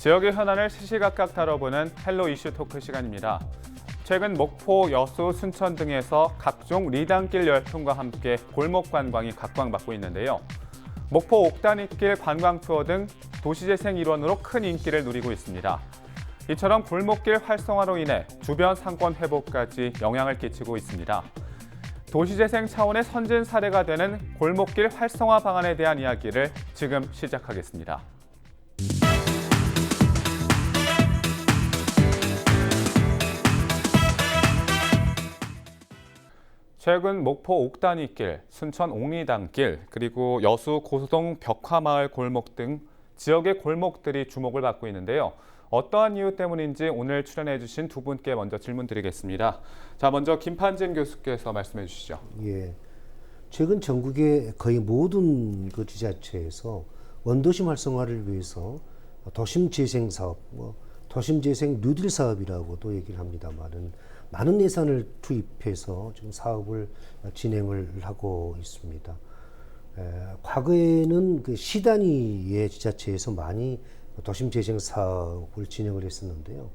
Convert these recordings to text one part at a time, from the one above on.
지역의 현안을 시시각각 다뤄보는 헬로 이슈 토크 시간입니다. 최근 목포, 여수, 순천 등에서 각종 리단길 열풍과 함께 골목 관광이 각광받고 있는데요. 목포 옥다니길 관광 투어 등 도시재생 일원으로 큰 인기를 누리고 있습니다. 이처럼 골목길 활성화로 인해 주변 상권 회복까지 영향을 끼치고 있습니다. 도시재생 차원의 선진 사례가 되는 골목길 활성화 방안에 대한 이야기를 지금 시작하겠습니다. 최근 목포 옥다니길, 순천 옥리단길, 그리고 여수 고수동 벽화마을 골목 등 지역의 골목들이 주목을 받고 있는데요. 어떠한 이유 때문인지 오늘 출연해 주신 두 분께 먼저 질문 드리겠습니다. 자, 먼저 김판진 교수께서 말씀해 주시죠. 예. 최근 전국의 거의 모든 그 지자체에서 원도심 활성화를 위해서 도심 재생 사업, 뭐 도심 재생 뉴딜 사업이라고도 얘기를 합니다만은 많은 예산을 투입해서 지금 사업을 진행을 하고 있습니다. 에, 과거에는 그 시단위의 지자체에서 많이 도심 재생 사업을 진행을 했었는데요.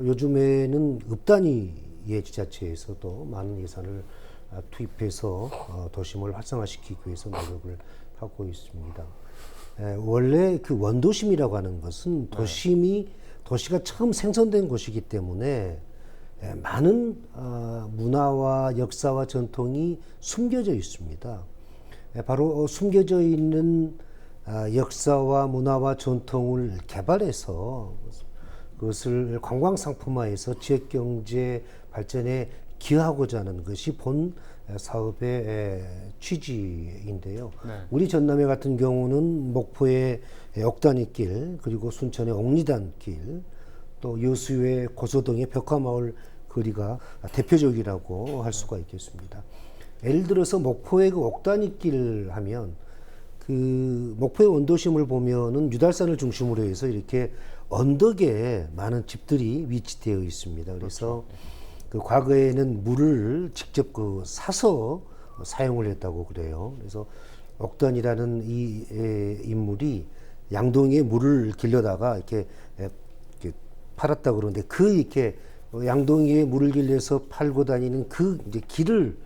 요즘에는 읍단위의 지자체에서도 많은 예산을 아, 투입해서 어, 도심을 활성화시키기 위해서 노력을 하고 있습니다. 에, 원래 그 원도심이라고 하는 것은 도심이 도시가 처음 생성된 곳이기 때문에 에, 많은 어, 문화와 역사와 전통이 숨겨져 있습니다. 에, 바로 어, 숨겨져 있는 아, 역사와 문화와 전통을 개발해서 그것을 관광 상품화해서 지역 경제 발전에 기여하고자 하는 것이 본 사업의 취지인데요. 네. 우리 전남회 같은 경우는 목포의 옥다니길 그리고 순천의 옥리단길 또 여수의 고소동의 벽화마을 거리가 대표적이라고 할 수가 있겠습니다. 예를 들어서 목포의 그 옥다니길 하면 그 목포의 원도심을 보면은 유달산을 중심으로 해서 이렇게 언덕에 많은 집들이 위치되어 있습니다. 그래서 그 과거에는 물을 직접 그 사서 사용을 했다고 그래요. 그래서 옥단이라는 이 에, 인물이 양동이에 물을 길려다가 이렇게 팔았다 그러는데 그 이렇게 양동이에 물을 길려서 팔고 다니는 그 이제 길을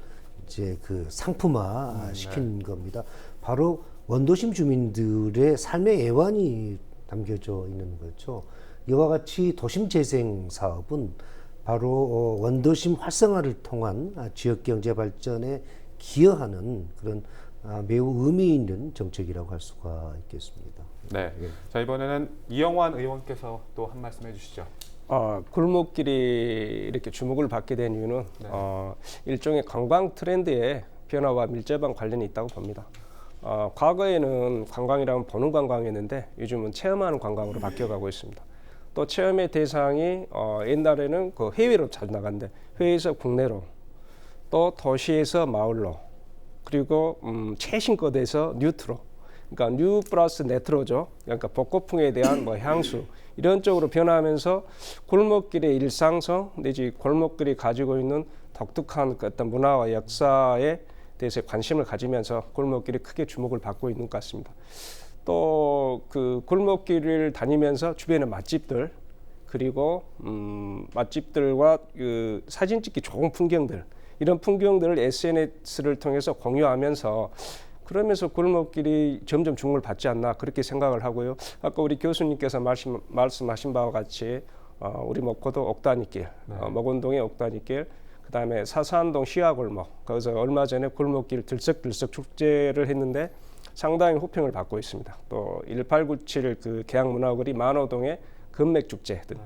이제 그 상품화 시킨 겁니다. 바로 원도심 주민들의 삶의 애환이 담겨져 있는 거죠. 이와 같이 도심 재생 사업은 바로 어, 원도심 활성화를 통한 아, 지역 경제 발전에 기여하는 그런 아, 매우 의미 있는 정책이라고 할 수가 있겠습니다. 네. 자, 이번에는 이영환 의원께서 또 한 말씀 해 주시죠. 어, 골목길이 이렇게 주목을 받게 된 이유는 어, 일종의 관광 트렌드의 변화와 밀접한 관련이 있다고 봅니다. 어, 과거에는 관광이라면 보는 관광이었는데 요즘은 체험하는 관광으로 바뀌어가고 있습니다. 또 체험의 대상이 어, 옛날에는 그 해외로 자주 나갔는데 해외에서 국내로 또 도시에서 마을로 그리고 음, 최신거대에서 뉴트로 그러니까 뉴 플러스 네트로죠. 그러니까 복고풍에 대한 뭐 향수 이런 쪽으로 변화하면서 골목길의 일상성 내지 골목길이 가지고 있는 독특한 그 어떤 문화와 역사에 대해서 관심을 가지면서 골목길이 크게 주목을 받고 있는 것 같습니다. 또 그 골목길을 다니면서 주변의 맛집들 그리고 음, 맛집들과 그 사진 찍기 좋은 풍경들 이런 풍경들을 SNS를 통해서 공유하면서 그러면서 골목길이 점점 주목을 받지 않나 그렇게 생각을 하고요. 아까 우리 교수님께서 말씀, 말씀하신 바와 같이 어, 우리 목포도 옥다니길, 어, 목원동의 옥다니길, 그 다음에 사사안동 시야골목, 거기서 얼마 전에 골목길 들썩들썩 축제를 했는데 상당히 호평을 받고 있습니다. 또 1897 그 계양문화거리 만호동의 금맥축제 등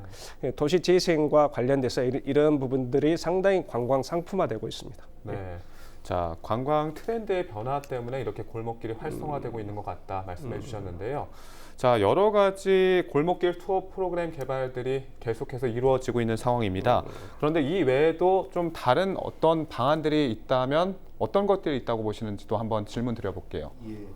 도시 재생과 관련돼서 이- 이런 부분들이 상당히 관광 상품화되고 있습니다. 네. 자, 관광 트렌드의 변화 때문에 이렇게 골목길이 활성화되고 있는 것 같다 말씀해 주셨는데요. 자, 여러 가지 골목길 투어 프로그램 개발들이 계속해서 이루어지고 있는 상황입니다. 그런데 이 외에도 좀 다른 어떤 방안들이 있다면 어떤 것들이 있다고 보시는지도 한번 질문 드려볼게요. 예.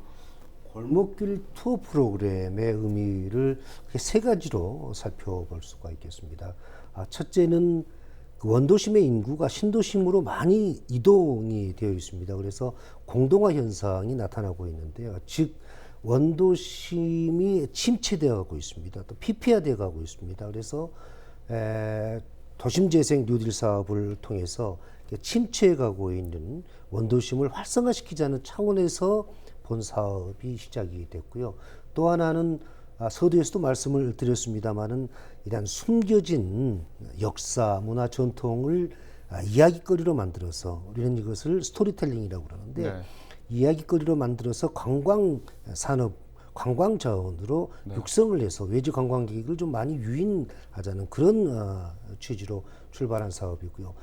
골목길 투어 프로그램의 의미를 크게 세 가지로 살펴볼 수가 있겠습니다. 아, 첫째는 그 원도심의 인구가 신도심으로 많이 이동이 되어 있습니다. 그래서 공동화 현상이 나타나고 있는데요. 즉 원도심이 침체되어 가고 있습니다. 또 피폐화되어 가고 있습니다. 그래서 에, 도심 재생 뉴딜 사업을 통해서 침체해 가고 있는 원도심을 활성화시키자는 차원에서 본 사업이 시작이 됐고요. 또 하나는 아, 서두에서도 말씀을 드렸습니다마는 이런 숨겨진 역사, 문화 전통을 아, 이야기거리로 만들어서 우리는 이것을 스토리텔링이라고 그러는데 네. 이야기거리로 만들어서 관광 산업, 관광 자원으로 육성을 해서 외지 관광객을 좀 많이 유인하자는 그런 어, 취지로 출발한 사업이고요.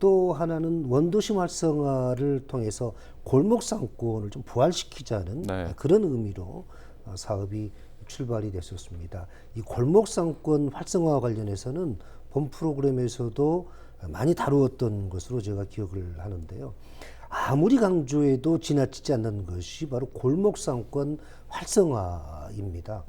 또 하나는 원도심 활성화를 통해서 골목 상권을 좀 부활시키자는 네. 그런 의미로 어, 사업이 출발이 됐었습니다. 이 골목 상권 활성화 관련해서는 본 프로그램에서도 많이 다루었던 것으로 제가 기억을 하는데요. 아무리 강조해도 지나치지 않는 것이 바로 골목 상권 활성화입니다.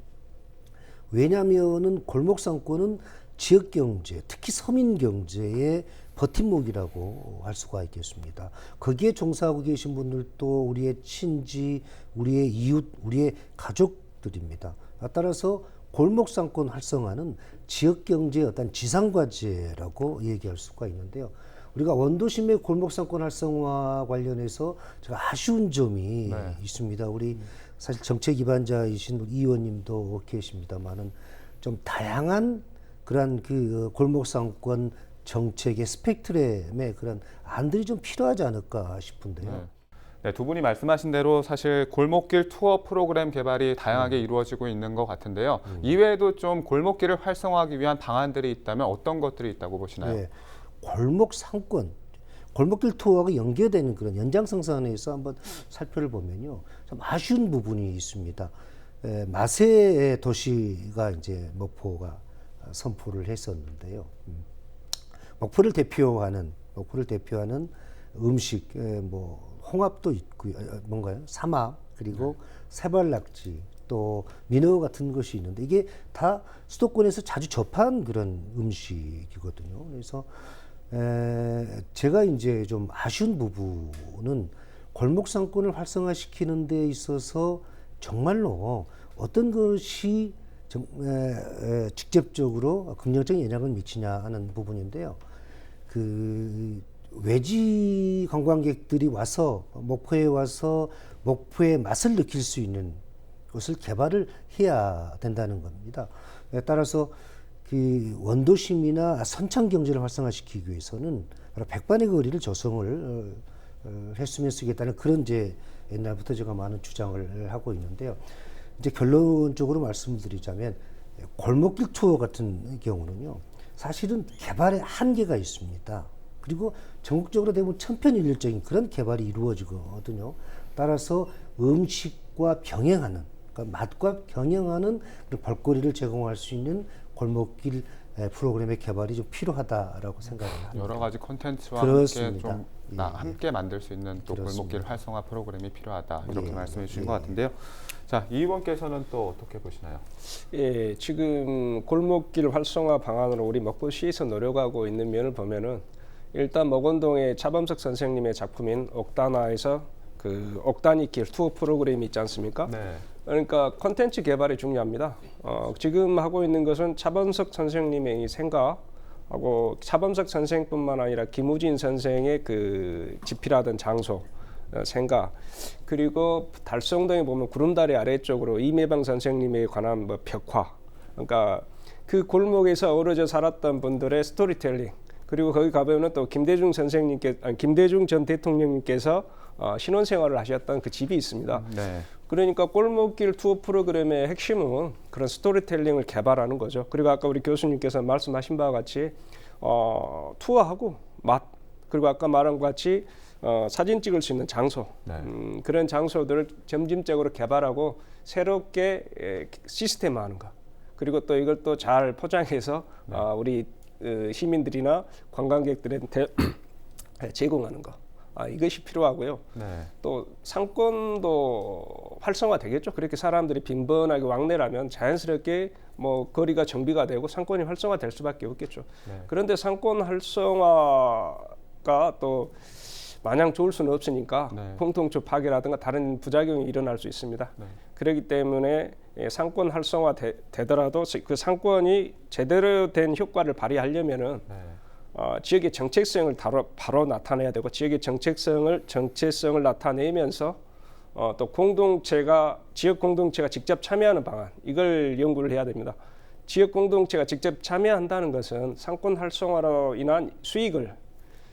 왜냐하면은 골목 상권은 지역 경제, 특히 서민 경제의 버팀목이라고 할 수가 있겠습니다. 거기에 종사하고 계신 분들도 우리의 친지, 우리의 이웃, 우리의 가족들입니다. 따라서 골목 상권 활성화는 지역 경제의 어떤 지상 과제라고 얘기할 수가 있는데요. 우리가 원도심의 골목 상권 활성화 관련해서 제가 아쉬운 점이 네. 있습니다. 우리 사실 정책 기반자이신 이 의원님도 계십니다만은 좀 다양한 그러한 그 골목 상권 정책의 스펙트럼의 그런 안들이 좀 필요하지 않을까 싶은데요. 네. 네, 두 분이 말씀하신 대로 사실 골목길 투어 프로그램 개발이 다양하게 음. 이루어지고 있는 것 같은데요. 이외에도 좀 골목길을 활성화하기 위한 방안들이 있다면 어떤 것들이 있다고 보시나요? 예, 골목 상권, 골목길 투어가 연계되는 그런 연장성산에서 한번 살펴를 보면요, 좀 아쉬운 부분이 있습니다. 에, 마세의 도시가 이제 목포가 선포를 했었는데요. 음. 목포를 대표하는 목포를 대표하는 음식, 에, 뭐 홍합도 있고요, 어, 뭔가요? 삼합 그리고 세발낙지 또 민어 같은 것이 있는데 이게 다 수도권에서 자주 접한 그런 음식이거든요. 그래서 에, 제가 이제 좀 아쉬운 부분은 골목 상권을 활성화시키는 데 있어서 정말로 어떤 것이 정, 에, 에, 직접적으로 긍정적인 영향을 미치냐 하는 부분인데요. 그 외지 관광객들이 와서 목포에 와서 목포의 맛을 느낄 수 있는 것을 개발을 해야 된다는 겁니다. 에 따라서 그 원도심이나 선창 경제를 활성화시키기 위해서는 바로 백반의 거리를 조성을 어, 어, 했으면 쓰겠다는 그런 이제 옛날부터 제가 많은 주장을 하고 있는데요. 이제 결론적으로 말씀드리자면 골목길 투어 같은 경우는요. 사실은 개발에 한계가 있습니다. 그리고 전국적으로 대부분 천편일률적인 그런 개발이 이루어지거든요. 따라서 음식과 병행하는, 그러니까 맛과 병행하는 그런 볼거리를 제공할 수 있는 골목길 에, 프로그램의 개발이 좀 필요하다라고 생각을 합니다. 여러 가지 콘텐츠와 그렇습니다. 함께 좀 예, 나- 예. 함께 만들 수 있는 또 그렇습니다. 골목길 활성화 프로그램이 필요하다 이렇게 예, 말씀해 주신 예. 것 같은데요. 자, 이 의원께서는 또 어떻게 보시나요? 예, 지금 골목길 활성화 방안으로 우리 먹보시에서 노력하고 있는 면을 보면은 일단 먹원동의 차범석 선생님의 작품인 옥다나에서 그 옥다니길 투어 프로그램이 있지 않습니까? 네. 그러니까 컨텐츠 개발이 중요합니다. 어, 지금 하고 있는 것은 차범석 선생님의 이 생각하고 차범석 선생뿐만 아니라 김우진 선생의 그 집필하던 장소 어, 생각 그리고 달성동에 보면 구름다리 아래쪽으로 이매방 선생님에 관한 뭐 벽화 그러니까 그 골목에서 어우러져 살았던 분들의 스토리텔링 그리고 거기 가보면 또 김대중 선생님께 아니, 김대중 전 대통령님께서 어, 신혼 생활을 하셨던 그 집이 있습니다. 네. 그러니까 골목길 투어 프로그램의 핵심은 그런 스토리텔링을 개발하는 거죠. 그리고 아까 우리 교수님께서 말씀하신 바와 같이 어, 투어하고 맛 그리고 아까 말한 것 같이 어, 사진 찍을 수 있는 장소 네. 음, 그런 장소들을 점진적으로 개발하고 새롭게 에, 시스템화하는 것 그리고 또 이걸 또 잘 포장해서 어, 우리 어, 시민들이나 관광객들한테 제공하는 것 아, 이것이 필요하고요. 네. 또 상권도 활성화 되겠죠. 그렇게 사람들이 빈번하게 왕래라면 자연스럽게 뭐 거리가 정비가 되고 상권이 활성화 될 수밖에 없겠죠. 네. 그런데 상권 활성화가 또 마냥 좋을 수는 없으니까 네. 공동체 파괴라든가 다른 부작용이 일어날 수 있습니다. 네. 그렇기 때문에 예, 상권 활성화 되, 되더라도 그 상권이 제대로 된 효과를 발휘하려면은 네. 어, 지역의 정체성을 바로, 바로 나타내야 되고 지역의 정체성을 정체성을 나타내면서 어, 또 공동체가 지역 공동체가 직접 참여하는 방안 이걸 연구를 해야 됩니다. 지역 공동체가 직접 참여한다는 것은 상권 활성화로 인한 수익을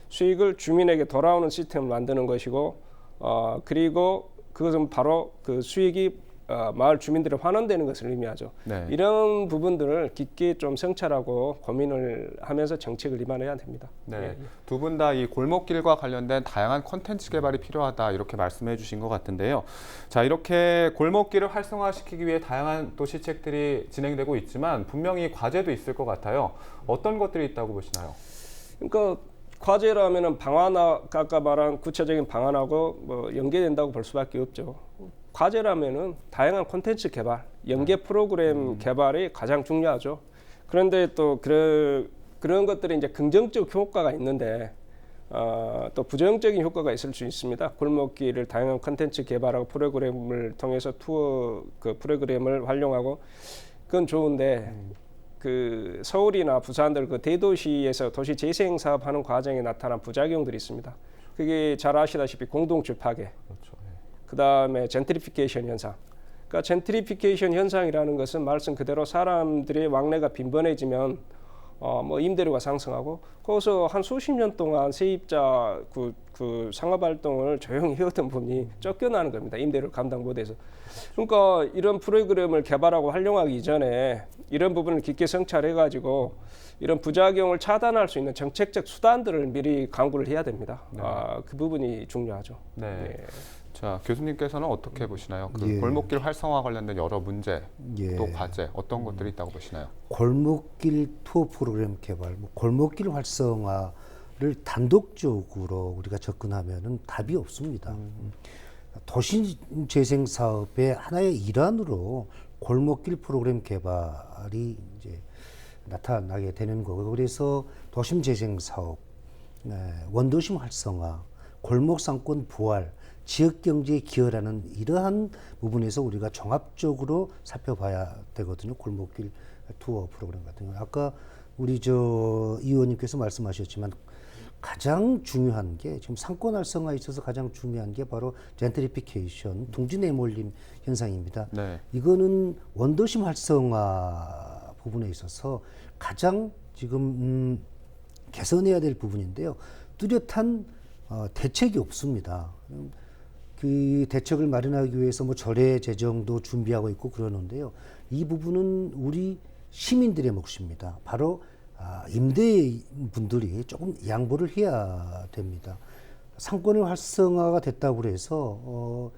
수익을 주민에게 돌아오는 시스템을 만드는 것이고 어, 그리고 그것은 바로 그 수익이 어, 마을 주민들에 환원되는 것을 의미하죠. 네. 이런 부분들을 깊게 좀 성찰하고 고민을 하면서 정책을 입안해야 됩니다. 네. 두 분 다 이 골목길과 관련된 다양한 콘텐츠 개발이 필요하다 이렇게 말씀해 주신 것 같은데요. 자, 이렇게 골목길을 활성화시키기 위해 다양한 또 시책들이 진행되고 있지만 분명히 과제도 있을 것 같아요. 어떤 것들이 있다고 보시나요? 그러니까 과제라면은 방안 아까 말한 구체적인 방안하고 뭐 연계된다고 볼 수밖에 없죠. 과제라면은 다양한 콘텐츠 개발, 연계 프로그램 개발이 가장 중요하죠. 그런데 또 그런 그런 것들이 이제 긍정적 효과가 있는데 어, 또 부정적인 효과가 있을 수 있습니다. 골목길을 다양한 콘텐츠 개발하고 프로그램을 통해서 투어 그 프로그램을 활용하고 그건 좋은데 그 서울이나 부산 들 그 대도시에서 도시 재생 사업하는 과정에 나타난 부작용들이 있습니다. 그게 잘 아시다시피 공동체 파괴, 그렇죠. 그 다음에 젠트리피케이션 현상. 그러니까 젠트리피케이션 현상이라는 것은 말씀 그대로 사람들의 왕래가 빈번해지면 어, 뭐 임대료가 상승하고 거기서 한 수십 년 동안 세입자 그, 그 상업 활동을 조용히 해오던 분이 쫓겨나는 겁니다. 임대료를 감당 못해서. 그러니까 이런 프로그램을 개발하고 활용하기 이전에 이런 부분을 깊게 성찰해가지고 이런 부작용을 차단할 수 있는 정책적 수단들을 미리 강구를 해야 됩니다. 아, 그 부분이 중요하죠. 네. 예. 자, 교수님께서는 어떻게 보시나요? 그 예. 골목길 활성화 관련된 여러 문제, 예. 또 과제 어떤 것들이 있다고 보시나요? 골목길 투어 프로그램 개발, 뭐 골목길 활성화를 단독적으로 우리가 접근하면은 답이 없습니다. 음. 도시 재생 사업의 하나의 일환으로 골목길 프로그램 개발이 이제 나타나게 되는 거고 그래서 도심 재생 사업, 네, 원도심 활성화, 골목 상권 부활, 지역 경제에 기여라는 이러한 부분에서 우리가 종합적으로 살펴봐야 되거든요. 골목길 투어 프로그램 같은 경우. 아까 우리 저 의원님께서 말씀하셨지만 가장 중요한 게 지금 상권 활성화에 있어서 가장 중요한 게 바로 젠트리피케이션, 둥지 내몰림 현상입니다. 네. 이거는 원도심 활성화 부분에 있어서 가장 지금 음, 개선해야 될 부분인데요. 뚜렷한 어, 대책이 없습니다. 음, 그 대책을 마련하기 위해서 뭐 절의 재정도 준비하고 있고 그러는데요. 이 부분은 우리 시민들의 몫입니다. 바로 아, 임대분들이 조금 양보를 해야 됩니다. 상권의 활성화가 됐다고 해서 어,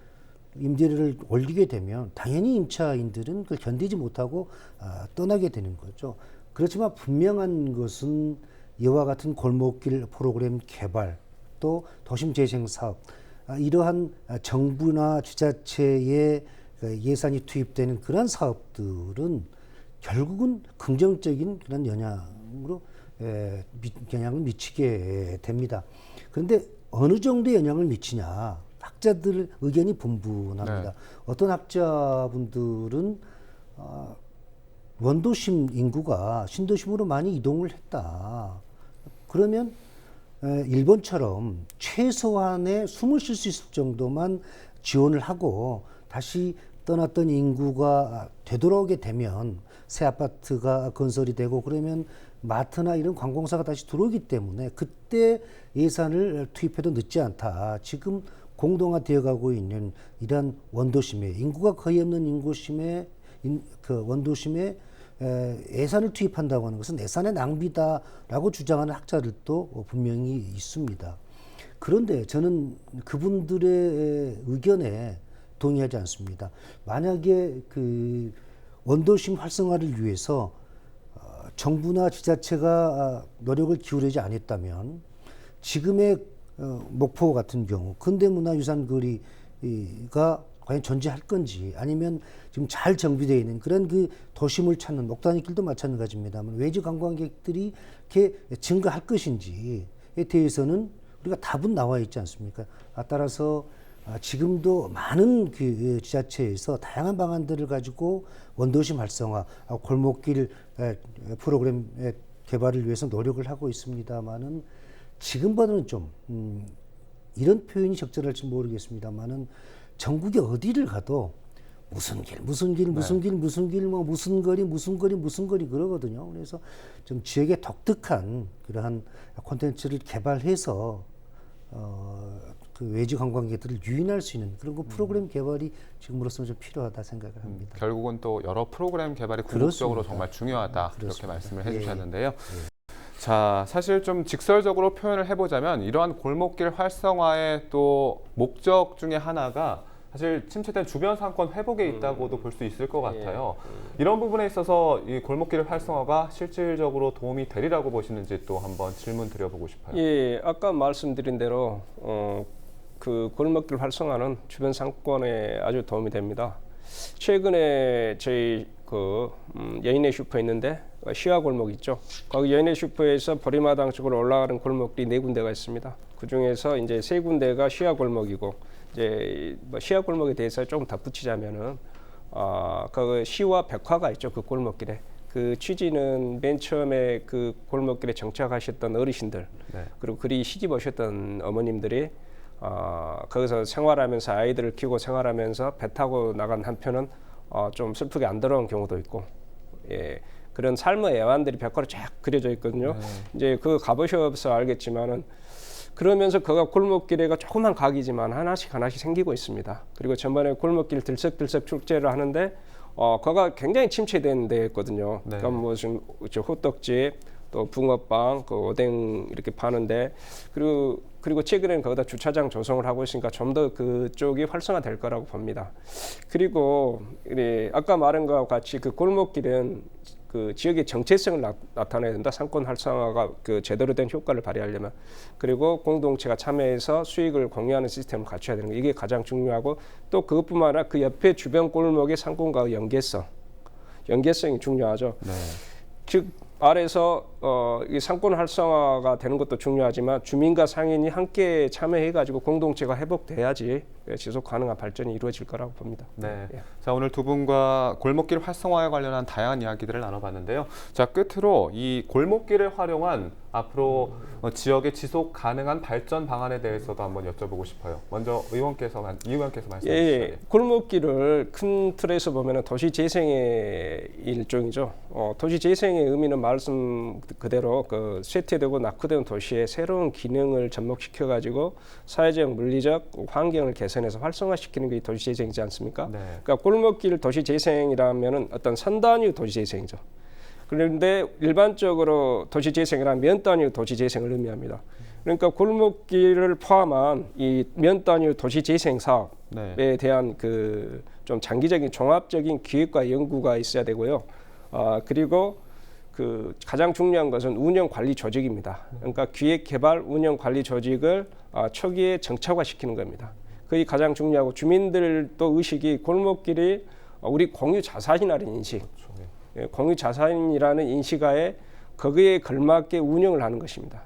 임대료를 올리게 되면 당연히 임차인들은 그걸 견디지 못하고 아, 떠나게 되는 거죠. 그렇지만 분명한 것은 이와 같은 골목길 프로그램 개발 또 도심 재생 사업 아, 이러한 아, 정부나 지자체의 그 예산이 투입되는 그런 사업들은 결국은 긍정적인 그런 영향 으로 에, 미, 영향을 미치게 됩니다. 그런데 어느 정도 영향을 미치냐 학자들 의견이 분분합니다. 네. 어떤 학자분들은 어, 원도심 인구가 신도심으로 많이 이동을 했다. 그러면 에, 일본처럼 최소한의 숨을 쉴 수 있을 정도만 지원을 하고 다시 떠났던 인구가 되돌아오게 되면 새 아파트가 건설이 되고 그러면 마트나 이런 관공사가 다시 들어오기 때문에 그때 예산을 투입해도 늦지 않다. 지금 공동화되어 가고 있는 이러한 원도심에 인구가 거의 없는 인구심에 인, 그 원도심에 에, 예산을 투입한다고 하는 것은 예산의 낭비다라고 주장하는 학자들도 분명히 있습니다. 그런데 저는 그분들의 의견에 동의하지 않습니다. 만약에 그 원도심 활성화를 위해서 어, 정부나 지자체가 노력을 기울이지 않았다면 지금의 어, 목포 같은 경우 근대문화유산 거리가 과연 존재할 건지 아니면 지금 잘 정비되어 있는 그런 그 도심을 찾는 목단위 길도 마찬가지입니다만 외지 관광객들이 이렇게 증가할 것인지에 대해서는 우리가 답은 나와 있지 않습니까? 아, 따라서 아, 지금도 많은 그 지자체에서 다양한 방안들을 가지고 원도심 활성화, 아, 골목길 에, 프로그램 의 개발을 위해서 노력을 하고 있습니다만은 지금보다는 좀 음, 이런 표현이 적절할지 모르겠습니다만은 전국에 어디를 가도 무슨 길, 무슨 길, 무슨 길, 무슨 길, 뭐 무슨 거리, 무슨 거리, 무슨 거리 그러거든요. 그래서 좀 지역의 독특한 그러한 콘텐츠를 개발해서 어, 그 외지 관광객들을 유인할 수 있는 그런 그 프로그램 개발이 지금으로서는 좀 필요하다 생각을 합니다. 결국은 또 여러 프로그램 개발이 궁극적으로. 정말 중요하다 이렇게 그렇습니다. 말씀을 예, 해주셨는데요. 자, 사실 좀 직설적으로 표현을 해보자면 이러한 골목길 활성화의 또 목적 중에 하나가 사실 침체된 주변 상권 회복에 있다고도 볼수 있을 것 같아요. 이런 부분에 있어서 이 골목길 활성화가 실질적으로 도움이 되리라고 보시는지 또 한번 질문 드려보고 싶어요. 예, 아까 말씀드린 대로 어, 그 골목길 활성화는 주변 상권에 아주 도움이 됩니다. 최근에 저희 그 음, 여인의 슈퍼 있는데 시화 골목 있죠. 거기 여인의 슈퍼에서 보리마당 쪽으로 올라가는 골목들이 네 군데가 있습니다. 그 중에서 이제 세 군데가 시화 골목이고 이제 뭐 시화 골목에 대해서 조금 덧붙이자면은 아, 그 시와 백화가 있죠. 그 골목길에. 그 취지는 맨 처음에 그 골목길에 정착하셨던 어르신들 네. 그리고 그리 시집 오셨던 어머님들이 어, 거기서 생활하면서 아이들을 키우고 생활하면서 배 타고 나간 한편은 어, 좀 슬프게 안 돌아온 경우도 있고 예, 그런 삶의 애환들이 벽화로 쫙 그려져 있거든요. 이제 그 가보셔서 알겠지만은 그러면서 그가 골목길에가 조그만 각이지만 하나씩 하나씩 생기고 있습니다. 그리고 전번에 골목길 들썩들썩 축제를 하는데 어, 거가 굉장히 침체된 데였거든요. 네. 그러니까 무슨 저 호떡집 또 붕어빵, 그 오뎅 이렇게 파는데 그리고 그리고 최근에는 거기다 주차장 조성을 하고 있으니까 좀 더 그쪽이 활성화될 거라고 봅니다. 그리고 이 아까 말한 것과 같이 그 골목길은 그 지역의 정체성을 나, 나타내야 된다. 상권 활성화가 그 제대로 된 효과를 발휘하려면 그리고 공동체가 참여해서 수익을 공유하는 시스템을 갖춰야 되는 거 이게 가장 중요하고 또 그것뿐만 아니라 그 옆에 주변 골목의 상권과의 연계성, 연계성이 중요하죠. 네. 즉 아래서 어, 이 상권 활성화가 되는 것도 중요하지만 주민과 상인이 함께 참여해가지고 공동체가 회복돼야지 지속 가능한 발전이 이루어질 거라고 봅니다. 네. 예. 자, 오늘 두 분과 골목길 활성화에 관련한 다양한 이야기들을 나눠봤는데요. 자, 끝으로 이 골목길을 활용한 앞으로 어, 지역의 지속 가능한 발전 방안에 대해서도 한번 여쭤보고 싶어요. 먼저 의원께서 이 의원께서 말씀해 예, 주시죠. 예. 골목길을 큰 틀에서 보면 도시 재생의 일종이죠. 어, 도시 재생의 의미는 말씀 그대로 그 쇠퇴되고 낙후된 도시의 새로운 기능을 접목시켜 가지고 사회적, 물리적 환경을 개선 해서 활성화시키는 게 도시 재생이지 않습니까? 네. 그러니까 골목길 도시 재생이라면은 어떤 선 단위 도시 재생이죠. 그런데 일반적으로 도시 재생이란 면 단위 도시 재생을 의미합니다. 그러니까 골목길을 포함한 이 면 단위 도시 재생 사업에 네. 대한 그 좀 장기적인 종합적인 기획과 연구가 있어야 되고요. 아 그리고 그 가장 중요한 것은 운영 관리 조직입니다. 그러니까 기획 개발 운영 관리 조직을 아, 초기에 정착화시키는 겁니다. 그게 가장 중요하고 주민들도 의식이 골목길이 어, 우리 공유 자산이라는 인식, 그렇죠. 예, 공유 자산이라는 인식하에 거기에 걸맞게 운영을 하는 것입니다.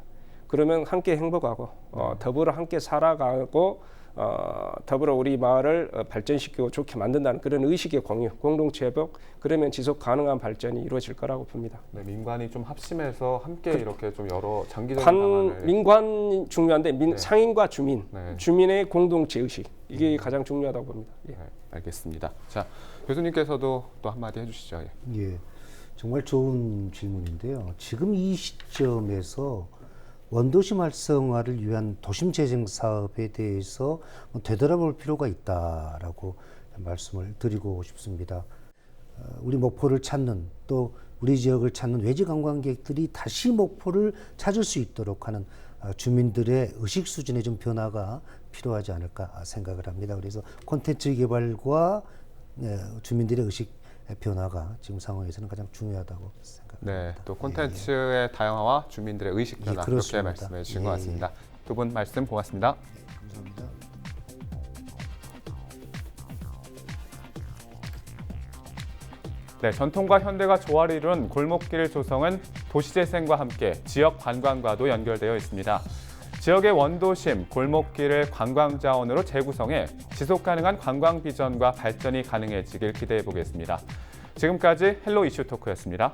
그러면 함께 행복하고 어, 더불어 함께 살아가고 어, 더불어 우리 마을을 어, 발전시키고 좋게 만든다는 그런 의식의 공유, 공동체 회복 그러면 지속 가능한 발전이 이루어질 거라고 봅니다. 네, 민관이 좀 합심해서 함께 이렇게 좀 여러 장기적인 관 방안을 민관이 중요한데 민, 네. 상인과 주민, 네. 주민의 공동체 의식 이게 가장 중요하다고 봅니다. 예. 네, 알겠습니다. 자, 교수님께서도 또 한마디 해주시죠. 예. 예, 정말 좋은 질문인데요. 지금 이 시점에서 원도심 활성화를 위한 도심 재생 사업에 대해서 뭐 되돌아볼 필요가 있다라고 말씀을 드리고 싶습니다. 어, 우리 목포를 찾는 또 우리 지역을 찾는 외지 관광객들이 다시 목포를 찾을 수 있도록 하는 어, 주민들의 의식 수준의 좀 변화가 필요하지 않을까 생각을 합니다. 그래서 콘텐츠 개발과 네, 주민들의 의식 변화가 지금 상황에서는 가장 중요하다고 생각합니다. 네, 또 콘텐츠의 다양화와 주민들의 의식 예, 변화 이렇게 그렇습니다. 말씀해 주신 것 예, 같습니다. 두분 말씀 고맙습니다. 감사합니다. 네, 전통과 현대가 조화를 이룬 골목길 조성은 도시재생과 함께 지역 관광과도 연결되어 있습니다. 지역의 원도심, 골목길을 관광 자원으로 재구성해 지속 가능한 관광 비전과 발전이 가능해지길 기대해 보겠습니다. 지금까지 헬로 이슈 토크였습니다.